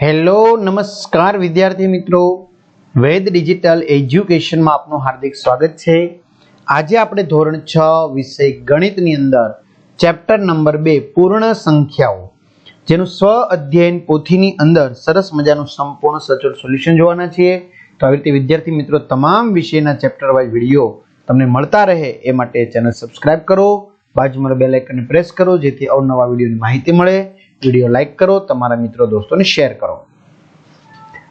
Hello, નમસ્કાર વિદ્યાર્થી મિત્રો. વેદ ડિજિટલ એજ્યુકેશનમાં આપનું હાર્દિક સ્વાગત છે. આજે આપણે ધોરણ છ વિષય ગણિતની અંદર ચેપ્ટર નંબર બે, પૂર્ણ સંખ્યાઓ, જેનું સ્વ અધ્યયન પોથીની અંદર સરસ મજાનું સંપૂર્ણ સચોટ સોલ્યુશન જોવાના છીએ. તો આવી રીતે વિદ્યાર્થી મિત્રો, તમામ વિષયના ચેપ્ટર વાઇઝ વીડિયો તમને મળતા રહે એ માટે ચેનલ સબસ્ક્રાઇબ કરો, બાજુમાં બેલ આઇકનને પ્રેસ કરો, જેથી અવનવા વિડીયોની માહિતી મળે. વીડિયો લાઈક કરો, તમારા મિત્રો દોસ્તોને શેર કરો.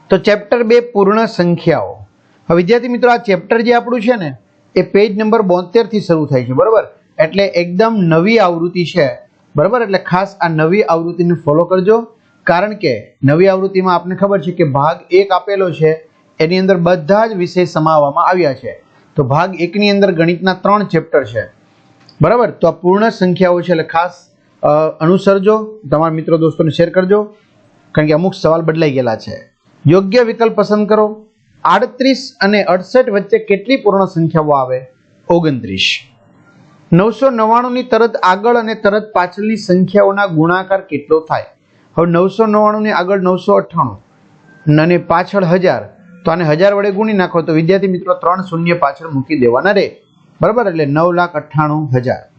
તો ચેપ્ટર બે, પૂર્ણ સંખ્યાઓ. હવે વિદ્યાર્થી મિત્રો, આ ચેપ્ટર જે આપણું છે ને, એ પેજ નંબર બોતેરથી શરૂ થાય છે, બરાબર? એટલે એકદમ નવી આવૃત્તિ છે, બરાબર? એટલે ખાસ આ નવી આવૃત્તિને ફોલો કરજો, કારણ કે નવી આવૃત્તિમાં આપને ખબર છે કે ભાગ એક આપેલો છે, એની અંદર બધા જ વિષય સમાવવામાં આવ્યા છે. તો ભાગ એકની અંદર ગણિતના ત્રણ ચેપ્ટર છે, બરાબર? તો આ પૂર્ણ સંખ્યાઓ છે, એટલે ખાસ અનુસરજો, તમારા મિત્રો દોસ્તોને શેર કરજો, કારણ કે અમુક સવાલ બદલાઈ ગયેલા છે. યોગ્ય વિકલ્પ પસંદ કરો. આડત્રીસ અને અડસઠ વચ્ચે કેટલી પૂર્ણ સંખ્યાઓ આવે? ઓગણત્રીસ. નવસો નવ્વાણુંની તરત આગળ અને તરત પાછળની સંખ્યાઓના ગુણાકાર કેટલો થાય? હવે નવસો નવ્વાણુંની આગળ નવસો અઠ્ઠાણું. અને પાછળ હજાર. તો આને હજાર વડે ગુણી નાખો તો વિદ્યાર્થી મિત્રો ત્રણ શૂન્ય પાછળ મૂકી દેવાના રહે બરાબર? એટલે નવ લાખ અઠ્ઠાણું હજાર.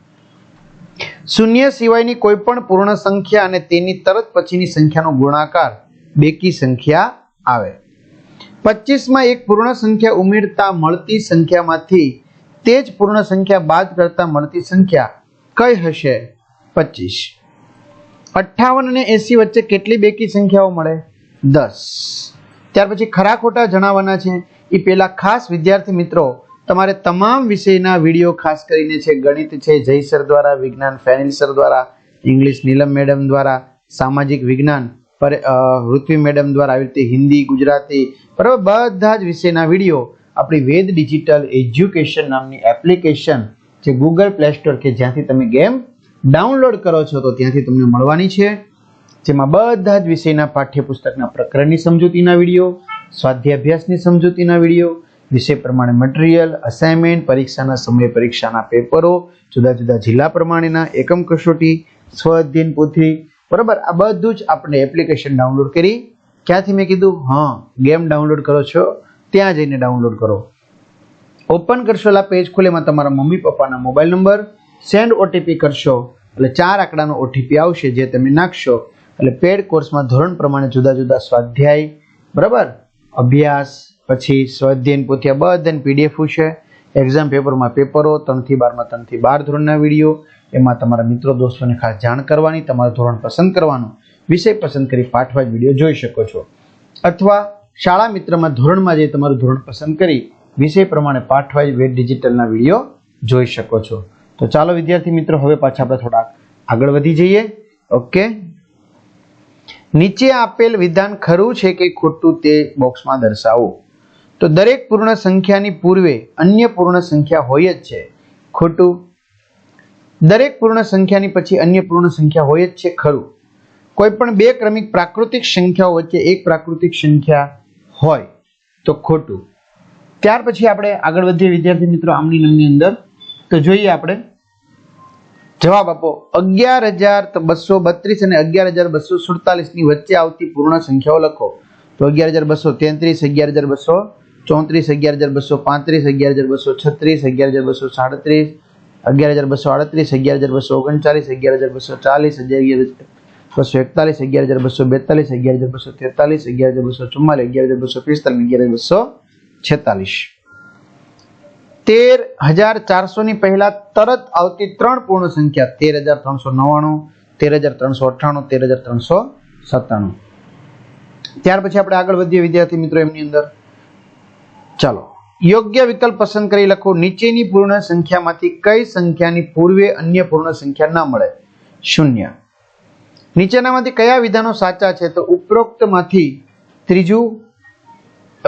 શૂન્ય સિવાયની કોઈ પણ પૂર્ણ સંખ્યા અને તેની તરત પછીની સંખ્યાનો ગુણાકાર બેકી સંખ્યા આવે. પચીસમાં એક પૂર્ણ સંખ્યા ઉમેરતા મળતી સંખ્યામાંથી તે જ પૂર્ણ સંખ્યા બાદ કરતા મળતી સંખ્યા કઈ હશે? પચીસ. અઠ્ઠાવન અને એસી વચ્ચે કેટલી બેકી સંખ્યાઓ મળે? દસ. ત્યાર પછી ખરા ખોટા જણાવવાના છે. એ પેલા ખાસ વિદ્યાર્થી મિત્રો તમારે તમામ વિષયના વીડિયો ખાસ કરીને છે ગણિત છે જય સર દ્વારા, વિજ્ઞાન, ફેનિલ સર દ્વારા, ઇંગ્લિશ નીલમ મેડમ દ્વારા, સામાજિક વિજ્ઞાન, પર પૃથ્વી મેડમ દ્વારા આવી રીતે હિન્દી, ગુજરાતી, બરાબર, બધા જ વિષયના વીડિયો આપણી વેદ ડિજિટલ એજ્યુકેશન નામની એપ્લિકેશન જે ગૂગલ પ્લે સ્ટોર કે જ્યાંથી તમે ગેમ ડાઉનલોડ કરો છો, તો ત્યાંથી તમને મળવાની છે. જેમાં બધા જ વિષયના પાઠ્યપુસ્તકના પ્રકરણની સમજૂતીના વીડિયો સ્વાધ્યાભ્યાસની સમજૂતીના વીડિયો વિષય પ્રમાણે મટીરિયલ અસાઇનમેન્ટ પરીક્ષાના સમયે, પરીક્ષાના પેપરો જુદા જુદા જિલ્લા પ્રમાણેના એકમ કસોટી, સ્વ અધ્યયન પોથી, બરાબર? આ બધું જ આપણે એપ્લિકેશન ડાઉનલોડ કરી. ક્યાંથી મેં કીધું? હા ગેમ ડાઉનલોડ કરો છો, ત્યાં જઈને ડાઉનલોડ કરો. ઓપન કરશો એટલે પેજ ખોલે, એમાં તમારા મમ્મી, પપ્પાના મોબાઈલ નંબર સેન્ડ ઓટીપી કરશો, એટલે ચાર આંકડાનો ઓટીપી આવશે જે તમે નાખશો. એટલે પેડ કોર્સમાં ધોરણ પ્રમાણે જુદા જુદા સ્વાધ્યાય, બરાબર? અભ્યાસ પછી સ્વાધ્યાયન પોથિયા બધાને પીડીએફ છે એક્ઝામ પેપરમાં પેપરો, ત્રણથી બારમાં ત્રણથી બાર ધોરણના વીડિયો. એમાં તમારા મિત્રો, દોસ્તોને ખાસ જાણ કરવાની, તમારું ધોરણ પસંદ કરવાનું, વિષય પસંદ કરી પાઠવાજ વીડિયો જોઈ શકો છો. અથવા શાળા મિત્રમાં ધોરણમાં જઈ તમારું ધોરણ પસંદ કરી વિષય પ્રમાણે પાઠવાઇઝ વેબ ડિજિટલના વીડિયો જોઈ શકો છો. તો ચાલો વિદ્યાર્થી મિત્રો, હવે પાછા આપણે થોડા આગળ વધી જઈએ. ઓકે? નીચે આપેલ વિધાન ખરું છે કે ખોટું તે બોક્સમાં દર્શાવો. તો દરેક પૂર્ણ સંખ્યાની પૂર્વે અન્ય પૂર્ણ સંખ્યા હોય જ છે. ખોટું? દરેક પૂર્ણ સંખ્યાની પછી અન્ય પૂર્ણ સંખ્યા હોય જ છે, ખરું. કોઈ પણ બે ક્રમિક પ્રાકૃતિક સંખ્યાઓ વચ્ચે એક પ્રાકૃતિક સંખ્યા હોય તો ખોટું. ત્યાર પછી આપણે આગળ વધીએ વિદ્યાર્થી મિત્રો આમની નામની અંદર. તો જોઈએ આપણે. જવાબ આપો. અગિયાર હજાર બસો બત્રીસ અને અગિયાર હજાર બસો સુડતાલીસની વચ્ચે આવતી પૂર્ણ સંખ્યાઓ લખો. તો અગિયાર હજાર બસો તેત્રીસ, અગિયાર હજાર બસો ચોત્રીસ અગિયાર હજાર બસો પાંત્રીસ અગિયાર હજાર બસો છત્રીસ અગિયાર હજાર બસો સાડત્રીસ અગિયાર હજાર બસો આડત્રીસ અગિયાર હજાર બસો ઓગણચાલીસ અગિયાર હજાર બસો ચાલીસ અગિયાર બસો એકતાલીસ અગિયાર હજાર બસો બેતાલીસ અગિયાર હજાર બસો તેતાલીસ અગિયાર હજાર બસો ચુમ્માલીસ અગિયાર હજાર બસો પિસ્તાલીસ અગિયાર હજાર બસો છેતાલીસ તેર હજાર ચારસો ની પહેલા તરત આવતી ત્રણ પૂર્ણ સંખ્યા તેર હજાર ત્રણસો નવ્વાણું તેર હજાર ત્રણસો અઠ્ઠાણું તેર હજાર ત્રણસો સત્તાણું ત્યાર પછી આપણે આગળ વધીએ વિદ્યાર્થી મિત્રો એમની અંદર ચાલો. યોગ્ય વિકલ્પ પસંદ કરી લખો. નીચેની પૂર્ણ સંખ્યામાંથી કઈ સંખ્યાની પૂર્વે અન્ય પૂર્ણ સંખ્યા ના મળે? શૂન્ય. નીચેનામાંથી કયા વિધાનો સાચા છે? તો ઉપરોક્તમાંથી ત્રીજું,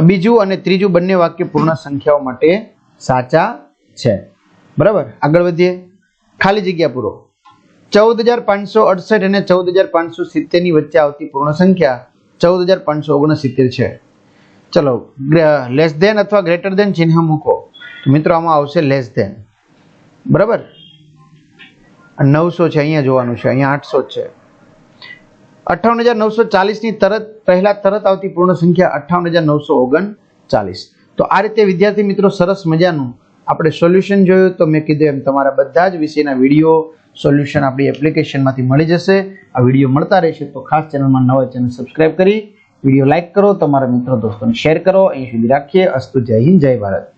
બીજું અને ત્રીજું બંને વાક્ય પૂર્ણ સંખ્યાઓ માટે સાચા છે. બરાબર? આગળ વધીએ. ખાલી જગ્યા પૂરો. ચૌદ હજાર પાંચસો અડસઠ અને ચૌદ હજાર પાંચસો સિત્તેરની વચ્ચે આવતી પૂર્ણ સંખ્યા ચૌદ હજાર પાંચસો ઓગણસિત્તેર છે. ચલો લેસ ધેન અથવા ગ્રેટર ધેન ચિહ્ન મૂકો. તો મિત્રો, આમાં આવશે લેસ ધેન બરાબર? નવસો છે, અહીંયા જોવાનું છે, અહીંયા આઠસો છે. અઠાવન હજાર નવસો ચાલીસની તરત, પહેલા તરત આવતી પૂર્ણ સંખ્યા અઠ્ઠાવન હજાર નવસો ઓગણ ચાલીસ તો આ રીતે વિદ્યાર્થી મિત્રો, સરસ મજાનું આપણે સોલ્યુશન જોયું, તો મેં કીધું એમ, તમારા બધા જ વિષયના વીડિયો સોલ્યુશન આપણી એપ્લિકેશનમાંથી મળી જશે. આ વીડિયો મળતા રહેશે, તો ખાસ ચેનલમાં નવા ચેનલ સબસ્ક્રાઈબ કરી વીડિયો લાઇક કરો, તમારા મિત્રો, દોસ્તોને શેર કરો. અહીં સુધી રાખીએ. અસ્તુ જય હિન્દ, જય ભારત.